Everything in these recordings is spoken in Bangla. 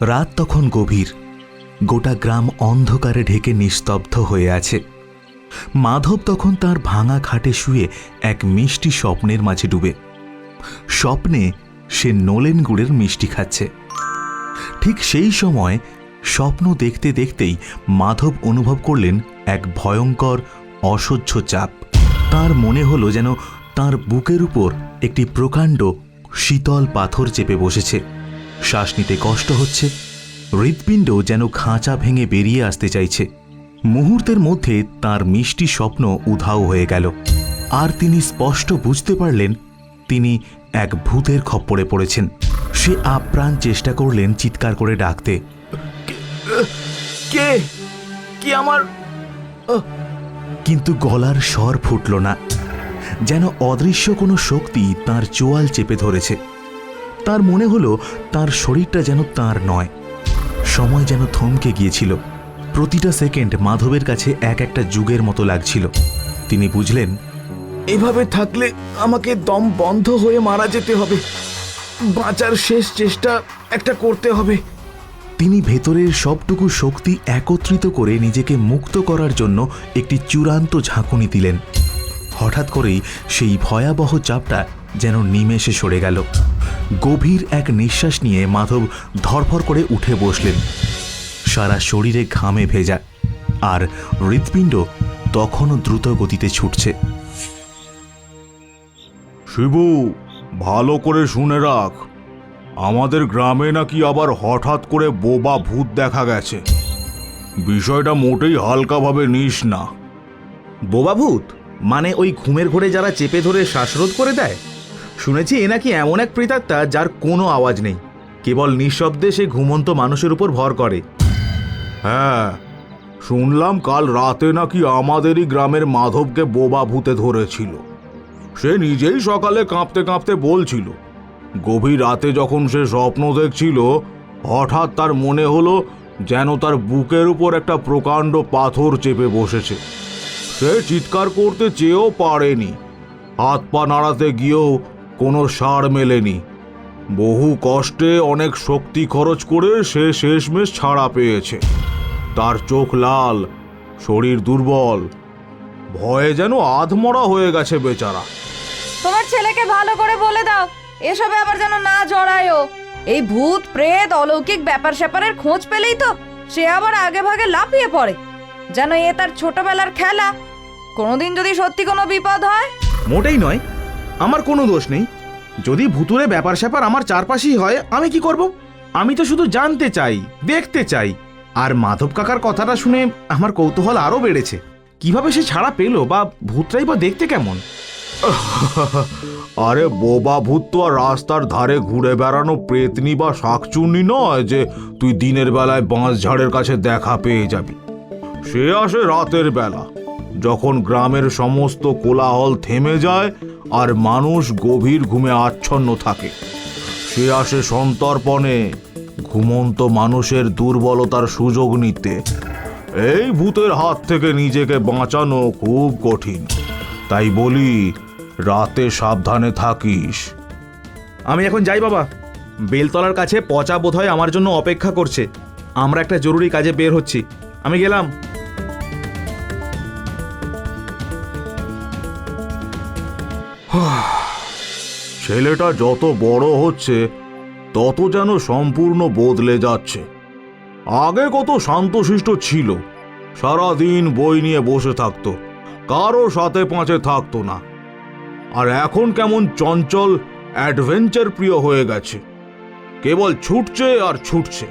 রাত তখন গভীর। গোটা গ্রাম অন্ধকারে ঢেকে নিস্তব্ধ হয়ে আছে। মাধব তখন তার ভাঙা খাটে শুয়ে এক মিষ্টি স্বপ্নের মাঝে ডুবে। স্বপ্নে সে নলেন গুড়ের মিষ্টি খাচ্ছে। ঠিক সেই সময় স্বপ্ন দেখতে দেখতেই মাধব অনুভব করলেন এক ভয়ঙ্কর, অসহ্য চাপ। তার মনে হলো যেন তার বুকের উপর একটি প্রকাণ্ড শীতল পাথর চেপে বসেছে। শ্বাস নিতে কষ্ট হচ্ছে। হৃৎপিণ্ড যেন খাঁচা ভেঙে বেরিয়ে আসতে চাইছে। মুহূর্তের মধ্যে তার মিষ্টি স্বপ্ন উধাও হয়ে গেল। আর তিনি স্পষ্ট বুঝতে পারলেন তিনি এক ভূতের খপ্পরে পড়েছেন। সে আপ্রাণ চেষ্টা করলেন চিৎকার করে ডাকতে। কে কি আমার? কিন্তু গলার স্বর ফুটল না। যেন অদৃশ্য কোনো শক্তি তার চোয়াল চেপে ধরেছে। তার মনে হলো তার শরীরটা যেন তার নয়। সময় যেন থমকে গিয়েছিল। প্রতিটা সেকেন্ড মাধবের কাছে এক একটা যুগের মতো লাগছিল। তিনি বুঝলেন, এভাবে থাকলে আমাকে দম বন্ধ হয়ে মারা যেতে হবে। বাঁচার শেষ চেষ্টা একটা করতে হবে। তিনি ভেতরের সবটুকু শক্তি একত্রিত করে নিজেকে মুক্ত করার জন্য একটি চূড়ান্ত ঝাঁকুনি দিলেন। হঠাৎ করেই সেই ভয়াবহ চাপটা যেন নিমেষে সরে গেল। গভীর এক নিঃশ্বাস নিয়ে মাধব ধরফর করে উঠে বসলেন। সারা শরীরে ঘামে ভেজা আর হৃৎপিণ্ড তখনও দ্রুত গতিতে ছুটছে। শিবু ভালো করে শুনে রাখ। আমাদের গ্রামে নাকি আবার হঠাৎ করে বোবা ভূত দেখা গেছে। বিষয়টা মোটেই হালকাভাবে নিস না। বোবা ভূত? মানে ওই ঘুমের ঘোরে যারা চেপে ধরে শ্বাসরোধ করে দেয়? শুনেছি এ নাকি এমন এক প্রেতাত্মা যার কোনো আওয়াজ নেই। কেবল নিঃশব্দে সে ঘুমন্ত মানুষের উপর ভর করে। হ্যাঁ শুনলাম কাল রাতে নাকি আমাদেরই গ্রামের মাধবকে বোবা ভূতে ধরেছিল। সে নিজেই সকালে কাঁপতে কাঁপতে বলছিল। গভীর রাতে যখন সে স্বপ্ন দেখছিল, হঠাৎ তার মনে হলো যেন তার বুকের উপর একটা প্রকাণ্ড পাথর চেপে বসেছে। সে চিৎকার করতে চেয়েও পারেনি। হাত পা নাড়াতে গিয়েও কোনো সার মেলেনি। বহু কষ্টে অনেক শক্তি খরচ করে সে শেষমেশ ছাড়া পেয়েছে। তার চোখ লাল শরীর দুর্বল। ভয়ে যেন আধমরা হয়ে গেছে বেচারা। তোমার ছেলেকে ভালো করে বলে দাও এসবে আবার যেন না জড়ায়ও। এই ভূত প্রেত অলৌকিক ব্যাপার স্যাপারের খোঁজ পেলেই তো সে আবার আগে ভাগে লাফিয়ে পড়ে। যেন এ তার ছোটবেলার খেলা। কোনোদিন যদি সত্যি কোনো বিপদ হয়? মোটেই নয়। আমার কোনো দোষ নেই। যদি ভুতুরে ব্যাপার স্যাপার আমার চারপাশেই হয়, আমি কি করব? আমি তো শুধু জানতে চাই, দেখতে চাই। আর মাধব কাকার কথাটা শুনে আমার কৌতূহল আরও বেড়েছে। কীভাবে সে ছাড়া পেল বা ভূতরাই বা দেখতে কেমন? আরে, বোবা ভূত তো আর রাস্তার ধারে ঘুরে বেড়ানো প্রেতনি বা শাকচুন্নি নয় যে তুই দিনের বেলায় বাঁশ ঝাড়ের কাছে দেখা পেয়ে যাবি। সে আসে রাতের বেলা। যখন গ্রামের সমস্ত কোলাহল থেমে যায় আর মানুষ গভীর ঘুমে আচ্ছন্ন থাকে। সে আসে সন্তর্পণে, ঘুমন্ত মানুষের দুর্বলতার সুযোগ নিতে। এই ভূতের হাত থেকে নিজেকে বাঁচানো খুব কঠিন। তাই বলি, রাতে সাবধানে থাকিস। আমি এখন যাই বাবা। বেলতলার কাছে পচা বোধহয় আমার জন্য অপেক্ষা করছে। আমরা একটা জরুরি কাজে বের হচ্ছি। আমি গেলাম। ছেলেটা যত বড় হচ্ছে, তত যেন সম্পূর্ণ বদলে যাচ্ছে। আগে কত শান্তশিষ্ট ছিল, সারাদিন বই নিয়ে বসে থাকতো, কারও সাথে পাঁচে থাকতো না। আর এখন কেমন চঞ্চল, অ্যাডভেঞ্চার প্রিয় হয়ে গেছে। কেবল ছুটছে আর ছুটছে।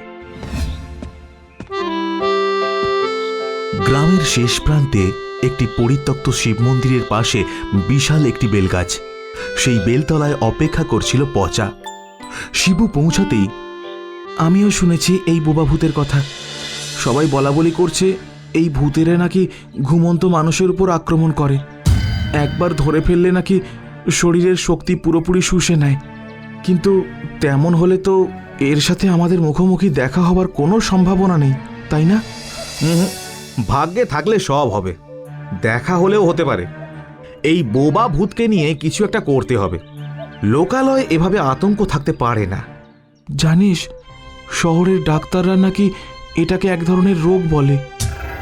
গ্রামের শেষ প্রান্তে একটি পরিত্যক্ত শিব মন্দিরের পাশে বিশাল একটি বেলগাছ। সেই বেলতলায় অপেক্ষা করছিল পচা। শিবু পৌঁছাতেই আমিও শুনেছি এই বোবা ভূতের কথা। সবাই বলা বলি করছে, এই ভূতেরা নাকি ঘুমন্ত মানুষের উপর আক্রমণ করে। একবার ধরে ফেললে নাকি শরীরের শক্তি পুরোপুরি শুষে নেয়। কিন্তু তেমন হলে তো এর সাথে আমাদের মুখোমুখি দেখা হবার কোনো সম্ভাবনা নেই, তাই না? ভাগ্যে থাকলে সব হবে। দেখা হলেও হতে পারে। এই বোবা ভূতকে নিয়ে কিছু একটা করতে হবে। লোকালয়ে এভাবে আতঙ্ক থাকতে পারে না। জানিস শহরের ডাক্তাররা নাকি এটাকে এক ধরনের রোগ বলে।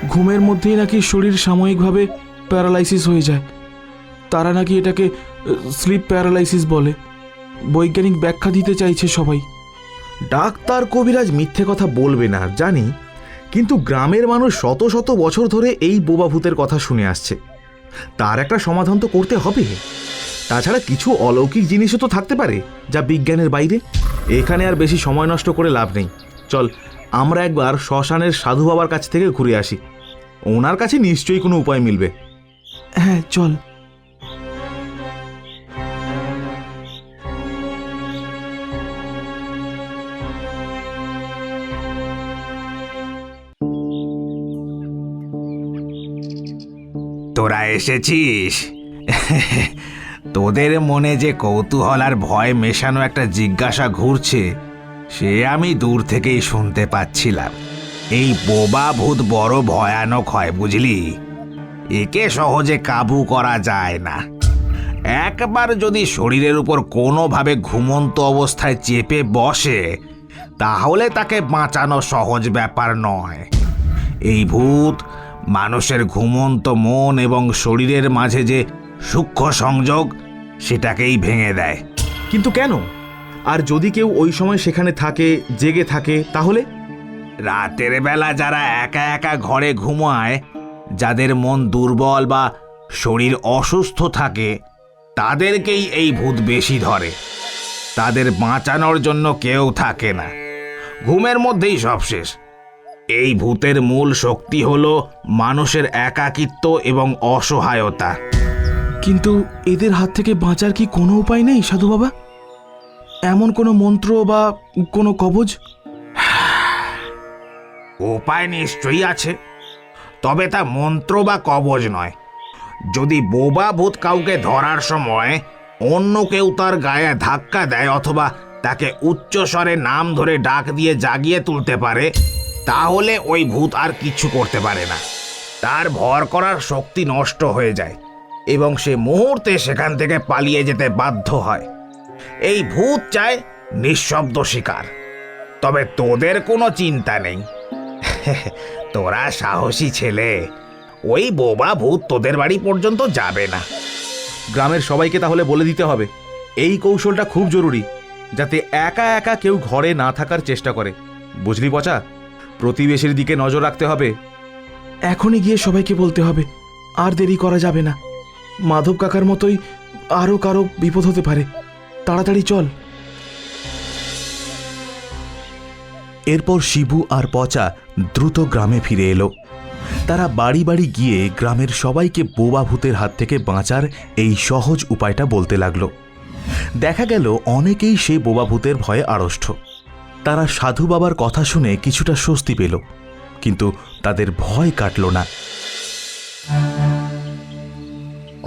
ঘুমের মধ্যেই নাকি শরীর সাময়িকভাবে প্যারালাইসিস হয়ে যায়। তারা নাকি এটাকে স্লিপ প্যারালাইসিস বলে। বৈজ্ঞানিক ব্যাখ্যা দিতে চাইছে সবাই। ডাক্তার কবিরাজ মিথ্যে কথা বলবে না জানি। কিন্তু গ্রামের মানুষ শত শত বছর ধরে এই বোবা ভূতের কথা শুনে আসছে। তার একটা সমাধান তো করতে হবে। তাছাড়া কিছু অলৌকিক জিনিসও তো থাকতে পারে, যা বিজ্ঞানের বাইরে। এখানে আর বেশি সময় নষ্ট করে লাভ নেই। চল, আমরা একবার শ্মশানের সাধু বাবার কাছ থেকে ঘুরে আসি। ওনার কাছে নিশ্চয়ই কোনো উপায় মিলবে। হ্যাঁ চল। তোরা এসেছিস? তোদের মনে যে কৌতূহল আর ভয় মেশানো একটা জিজ্ঞাসা ঘুরছে, সে আমি দূর থেকেই শুনতে পাচ্ছিলাম। এই বোবা ভূত বড় ভয়ানক হয়, বুঝলি? একে সহজে কাবু করা যায় না। একবার যদি শরীরের উপর কোনোভাবে ঘুমন্ত অবস্থায় চেপে বসে, তাহলে তাকে বাঁচানো সহজ ব্যাপার নয়। এই ভূত মানুষের ঘুমন্ত মন এবং শরীরের মাঝে যে সূক্ষ্ম সংযোগ সেটাকেই ভেঙে দেয়। কিন্তু কেন? আর যদি কেউ ওই সময় সেখানে থাকে জেগে থাকে তাহলে? রাতের বেলা যারা একা একা ঘরে ঘুমায় যাদের মন দুর্বল বা শরীর অসুস্থ থাকে তাদেরকেই এই ভূত বেশি ধরে। তাদের বাঁচানোর জন্য কেউ থাকে না। ঘুমের মধ্যেই সব শেষ। এই ভূতের মূল শক্তি হল মানুষের একাকিত্ব এবং অসহায়তা। কিন্তু এদের হাত থেকে বাঁচার কি কোনো উপায় নেই সাধু বাবা? এমন কোনো মন্ত্র বা কোনো কবজ? উপায় নিশ্চয়ই আছে তবে তা মন্ত্র বা কবজ নয়। যদি বোবা ভূত কাউকে ধরার সময় অন্য কেউ তার গায়ে ধাক্কা দেয় অথবা তাকে উচ্চ স্বরে নাম ধরে ডাক দিয়ে জাগিয়ে তুলতে পারে তাহলে ওই ভূত আর কিছু করতে পারে না। তার ভর করার শক্তি নষ্ট হয়ে যায় এবং সে মুহূর্তে সেখান থেকে পালিয়ে যেতে বাধ্য হয়। এই ভূত চায় নিঃশব্দ শিকার। তবে তোদের কোনো চিন্তা নেই। তোরা সাহসী ছেলে। ওই বোবা ভূত তোদের বাড়ি পর্যন্ত যাবে না। গ্রামের সবাইকে তাহলে বলে দিতে হবে, এই কৌশলটা খুব জরুরি, যাতে একা একা কেউ ঘরে না থাকার চেষ্টা করে। বুঝলি পচা? প্রতিবেশীর দিকে নজর রাখতে হবে। এখনই গিয়ে সবাইকে বলতে হবে, আর দেরি করা যাবে না। মাধব কাকার মতোই আরও কারও বিপদ হতে পারে। তাড়াতাড়ি চল। এরপর শিবু আর পচা দ্রুত গ্রামে ফিরে এলো। তারা বাড়ি বাড়ি গিয়ে গ্রামের সবাইকে বোবা ভূতের হাত থেকে বাঁচার এই সহজ উপায়টা বলতে লাগল। দেখা গেল অনেকেই সেই বোবা ভূতের ভয়ে আড়ষ্ট। তারা সাধু বাবার কথা শুনে কিছুটা স্বস্তি পেল কিন্তু তাদের ভয় কাটল না।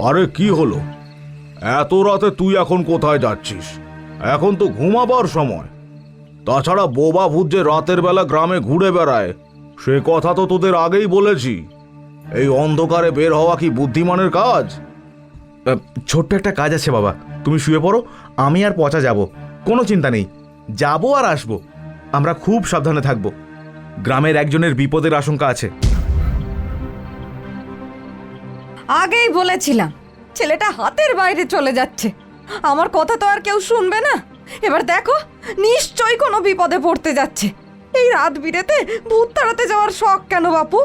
আরে কি হলো? এত রাতে তুই এখন কোথায় যাচ্ছিস? এখন তো ঘুমাবার সময়। তাছাড়া বোবা ভূত যে রাতের বেলা গ্রামে ঘুরে বেড়ায় সে কথা তো তোদের আগেই বলেছি। এই অন্ধকারে বের হওয়া কি বুদ্ধিমানের কাজ? ছোট্ট একটা কাজ আছে বাবা তুমি শুয়ে পড়ো আমি আর পচা যাব। কোনো চিন্তা নেই যাব আর আসব। আমরা খুব সাবধানে থাকব। গ্রামের একজনের বিপদের আশঙ্কা আছে। আগেই বলেছিলাম ছেলেটা হাতের বাইরে চলে যাচ্ছে। আমার কথা তো আর কেউ শুনবে না। এবার দেখো নিশ্চয়ই কোনো বিপদে পড়তে যাচ্ছে। এই রাত বিরেতে ভূত তাড়াতে যাওয়ার শখ কেন বাপু?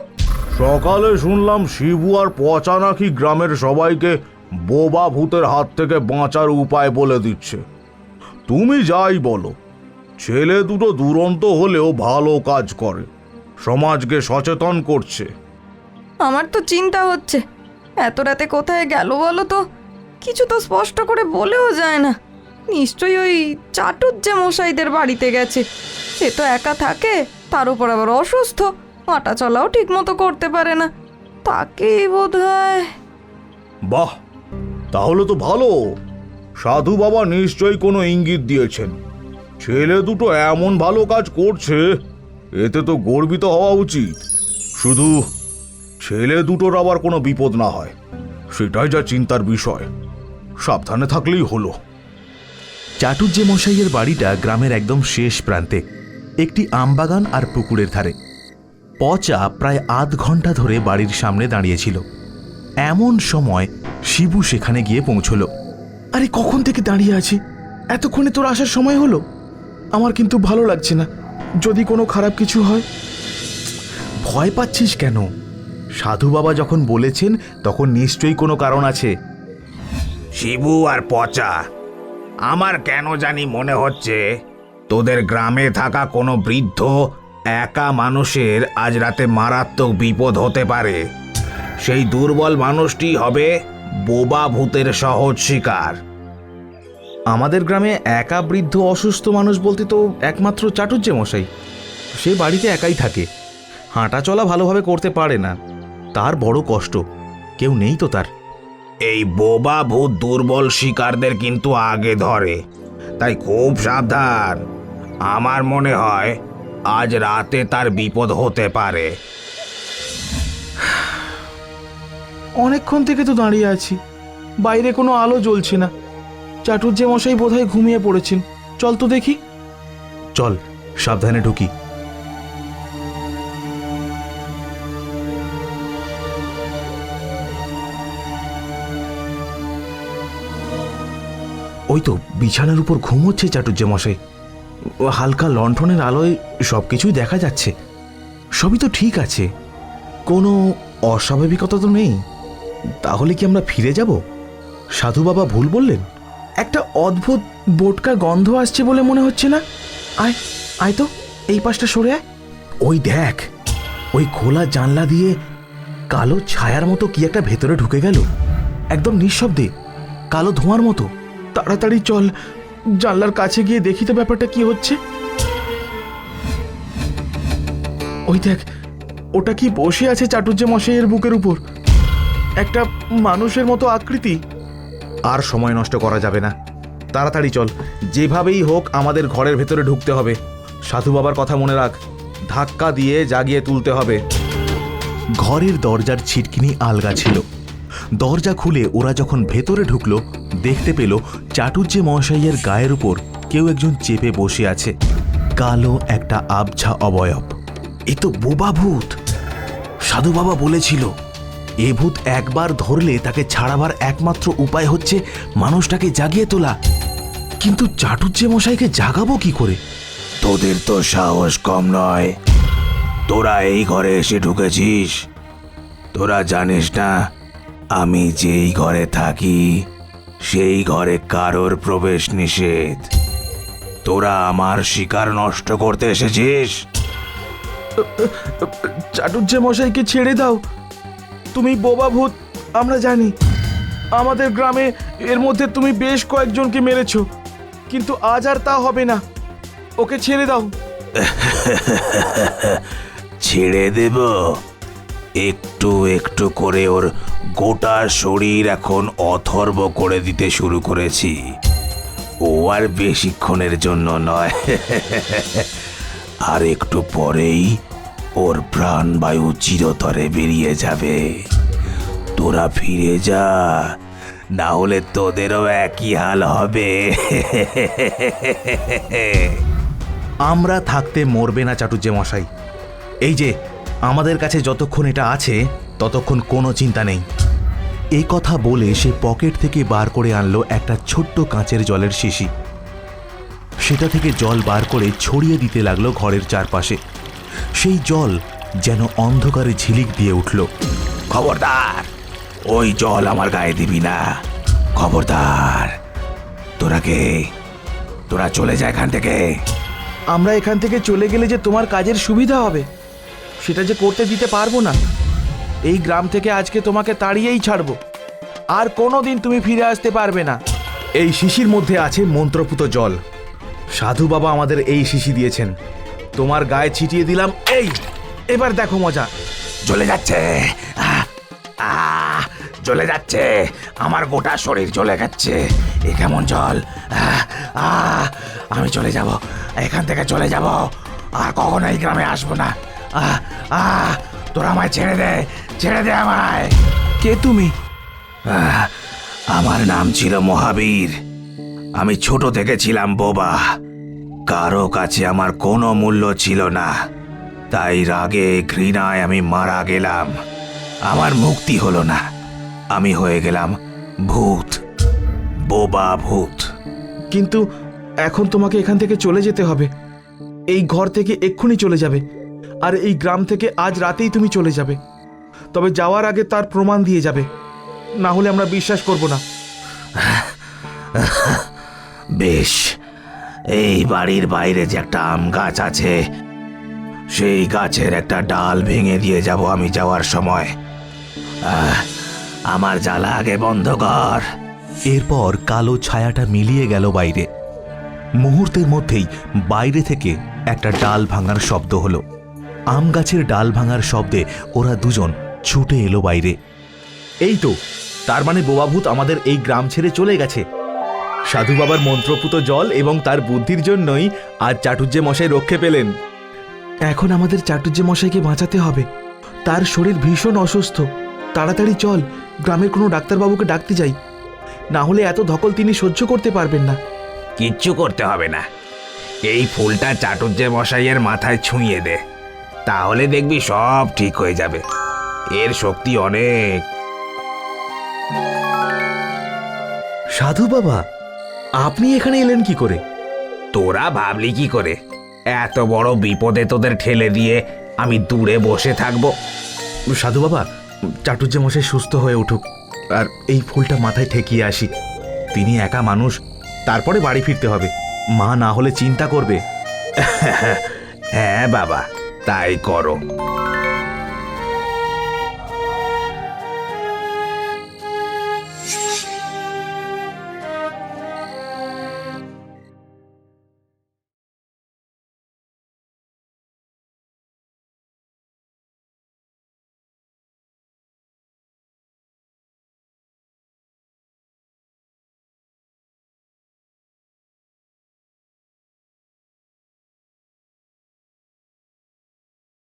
সকালে শুনলাম শিবু আর পচা নাকি গ্রামের সবাইকে বোবা ভূতের হাত থেকে বাঁচার উপায় বলে দিচ্ছে। তুমি যাই বলো। ছেলে দুটো দুরন্ত হলেও ভালো কাজ করে। সমাজকে সচেতন করছে। আমার তো চিন্তা হচ্ছে। এত রাতে কোথায় গেল বলো তো? কিছু তো স্পষ্ট করে বলেও যায় না। নিশ্চয়ই ওই চাটুর যে মশাইদের বাড়িতে গেছে। সে তো একা থাকে তার উপর আবার অসুস্থ। হাঁটা চলাও ঠিক মতো করতে পারে না। তাকেই বোধ হয় বাহ তাহলে তো ভালো। সাধু বাবা নিশ্চয়ই কোনো ইঙ্গিত দিয়েছেন। ছেলে দুটো এমন ভালো কাজ করছে, এতে তো গর্বিত হওয়া উচিত। শুধু ছেলে দুটোর আবার কোনো বিপদ না হয়, সেটাই যা চিন্তার বিষয়। সাবধানে থাকলেই হলো। চাটুর্যে মশাইয়ের বাড়িটা গ্রামের একদম শেষ প্রান্তে, একটি আমবাগান আর পুকুরের ধারে। পচা প্রায় আধ ঘণ্টা ধরে বাড়ির সামনে দাঁড়িয়েছিল। এমন সময় শিবু সেখানে গিয়ে পৌঁছল। আরে, কখন থেকে দাঁড়িয়ে আছি? এতক্ষণে তোর আসার সময় হলো? আমার কিন্তু ভালো লাগছে না। যদি কোনো খারাপ কিছু হয়? ভয় পাচ্ছিস কেন? সাধু বাবা যখন বলেছেন, তখন নিশ্চয়ই কোনো কারণ আছে। শিবু আর পচা, আমার কেন জানি মনে হচ্ছে, তোদের গ্রামে থাকা কোনো বৃদ্ধ একা মানুষের আজ রাতে মারাত্মক বিপদ হতে পারে। সেই দুর্বল মানুষটি হবে বোবা ভূতের সহজ শিকার। আমাদের গ্রামে একা বৃদ্ধ অসুস্থ মানুষ বলতে তো একমাত্র চাটুর্যে মশাই। সে বাড়িতে একাই থাকে। হাঁটা চলা ভালোভাবে করতে পারে না। তার বড় কষ্ট। কেউ নেই তো তার। এই বোবা ভূত দুর্বল শিকারদের কিন্তু আগে ধরে। তাই খুব সাবধান। আমার মনে হয় আজ রাতে তার বিপদ হতে পারে। অনেকক্ষণ থেকে তো দাঁড়িয়ে আছি। বাইরে কোনো আলো জ্বলছে না। চাটুর্যে মশাই বোধহয় ঘুমিয়ে পড়েছেন। চল তো দেখি। চল, সাবধানে ঢুকি। ওই তো বিছানার উপর ঘুম হচ্ছে চাটুর্যে মশাই। হালকা লণ্ঠনের আলোয় সব কিছুই দেখা যাচ্ছে। সবই তো ঠিক আছে। কোনো অস্বাভাবিকতা তো নেই। তাহলে কি আমরা ফিরে যাব? সাধু বাবা ভুল বললেন? অদ্ভুত বোটকা গন্ধ আসছে বলে মনে হচ্ছে না? আয় আয় তো এই পাশটা সরে আয়। ওই দেখ ওই খোলা জানলা দিয়ে কালো ছায়ার মতো কি একটা ভেতরে ঢুকে গেল। একদম নিঃশব্দে কালো ধোঁয়ার মতো। তাড়াতাড়ি চল জানলার কাছে গিয়ে দেখি তো ব্যাপারটা কি হচ্ছে। ওই দেখ ওটা কি বসে আছে চাটুর্যে মশাইয়ের বুকের উপর? একটা মানুষের মতো আকৃতি। আর সময় নষ্ট করা যাবে না। তাড়াতাড়ি চল। যেভাবেই হোক আমাদের ঘরের ভেতরে ঢুকতে হবে। সাধু বাবার কথা মনে রাখ। ধাক্কা দিয়ে জাগিয়ে তুলতে হবে। ঘরের দরজার ছিটকিনি আলগা ছিল। দরজা খুলে ওরা যখন ভেতরে ঢুকলো, দেখতে পেল চাটুর্যে মহাশয়ের গায়ের উপর কেউ একজন চেপে বসে আছে। কালো একটা আবছা অবয়ব। এ তো বোবা ভূত সাধু বাবা বলেছিল এ ভূত একবার ধরলে তাকে ছাড়াবার একমাত্র উপায় হচ্ছে মানুষটাকে জাগিয়ে তোলা। কিন্তু চাটুর্যে মশাইকে জাগাবো কি করে? তোদের তো সাহস কম নয়। তোরা এই ঘরে এসে ঢুকেছিস। তোরা জানিস না আমি যেই ঘরে থাকি সেই ঘরে কারোর প্রবেশ নিষেধ। তোরা আমার শিকার নষ্ট করতে এসেছিস। চাটুর্যে মশাইকে ছেড়ে দাও। তুমি বোবা ভূত, আমরা জানি। আমাদের গ্রামে এর মধ্যে তুমি বেশ কয়েকজনকে মেরেছ, কিন্তু আজ আর তা হবে না। ওকে ছেড়ে দাও। ছেড়ে দেব। একটু একটু করে ওর গোটা শরীর এখন অথর্ব করে দিতে শুরু করেছি। ও আর বেশিক্ষণের জন্য নয়। আর একটু পরেই ওর প্রাণবায়ু চিরতরে বেরিয়ে যাবে। তোরা ফিরে যা না হলে তোদেরও একই হাল হবে। আমরা থাকতে মরবে না চাটুর্যে মশাই। এই যে, আমাদের কাছে যতক্ষণ এটা আছে, ততক্ষণ কোনো চিন্তা নেই। এই কথা বলে সে পকেট থেকে বার করে আনলো একটা ছোট্ট কাঁচের জলের শিশি। সেটা থেকে জল বার করে ছড়িয়ে দিতে লাগল ঘরের চারপাশে। সেই জল যেন অন্ধকারে ঝিলিক দিয়ে উঠল। খবরদার ওই জল আমার গায়ে দিবি না। খবরদার তোরা কে? তোরা চলে যা এখান থেকে। আমরা এখান থেকে চলে গেলে যে তোমার কাজের সুবিধা হবে সেটা যে করতে দিতে পারব না। এই গ্রাম থেকে আজকে তোমাকে তাড়িয়েই ছাড়বো। আর কোনো দিন তুমি ফিরে আসতে পারবে না। এই শিশির মধ্যে আছে মন্ত্রপুত জল। সাধু বাবা আমাদের এই শিশি দিয়েছেন। তোমার গায়ে ছিটিয়ে দিলাম এই এবার দেখো মজা। চলে যাচ্ছে। আহ, আহ, চলে যাচ্ছে। আমার গোটা শরীর চলে যাচ্ছে এ কেমন জল? আহ, আহ, আমি চলে যাব। এখান থেকে চলে যাব। আর কখনো এই গ্রামে আসব না। আহ, আহ, তোরা আমায় ছেড়ে দে ছেড়ে দে আমায়। কে তুমি? আহ, আমার নাম ছিল মহাবীর। আমি ছোট থেকে ছিলাম বোবা। কারও কাছে আমার কোনো মূল্য ছিল না। তাই রাগে ঘৃণায় আমি মারা গেলাম। আমার মুক্তি হলো না। আমি হয়ে গেলাম ভূত বোবা ভূত। কিন্তু এখন তোমাকে এখান থেকে চলে যেতে হবে। এই ঘর থেকে এক্ষুনি চলে যাবে। আর এই গ্রাম থেকে আজ রাতেই তুমি চলে যাবে। তবে যাওয়ার আগে তার প্রমাণ দিয়ে যাবে। না হলে আমরা বিশ্বাস করব না। বেশ এই বাড়ির বাইরে যে একটা আম গাছ আছে সেই গাছের একটা ডাল ভেঙে দিয়ে যাব আমি যাওয়ার সময়। আহ, আমার জ্বালা আগে বন্ধ কর। এরপর কালো ছায়াটা মিলিয়ে গেল বাইরে। মুহূর্তের মধ্যেই বাইরে থেকে একটা ডাল ভাঙার শব্দ হলো। আম গাছের ডাল ভাঙার শব্দে ওরা দুজন ছুটে এলো বাইরে। এই তো তার মানে বোবাভূত আমাদের এই গ্রাম ছেড়ে চলে গেছে। সাধু বাবার মন্ত্রপুত জল এবং তার বুদ্ধির জন্যই আজ চাটুর্যে মশাই রক্ষে পেলেন। এখন আমাদের চাটুর্যে মশাইকে বাঁচাতে হবে। তার শরীর ভীষণ অসুস্থ। তাড়াতাড়ি চল গ্রামের কোনো ডাক্তারবাবুকে ডাকতে যাই। না হলে এত ধকল তিনি সহ্য করতে পারবেন না। কিচ্ছু করতে হবে না। এই ফুলটা চাটুর্যে মশাইয়ের মাথায় ছুঁয়ে দে। তাহলে দেখবি সব ঠিক হয়ে যাবে। এর শক্তি অনেক। সাধু বাবা আপনি এখানে এলেন কি করে? তোরা ভাবলি কি করে? এত বড় বিপদে তোদের ঠেলে দিয়ে আমি দূরে বসে থাকব। সাধু বাবা চাটুর্যে মশাই সুস্থ হয়ে উঠুক। আর এই ফুলটা মাথায় ঠেকিয়ে আসি। তিনি একা মানুষ তারপরে বাড়ি ফিরতে হবে। মা না হলে চিন্তা করবে। হ্যাঁ বাবা তাই করো।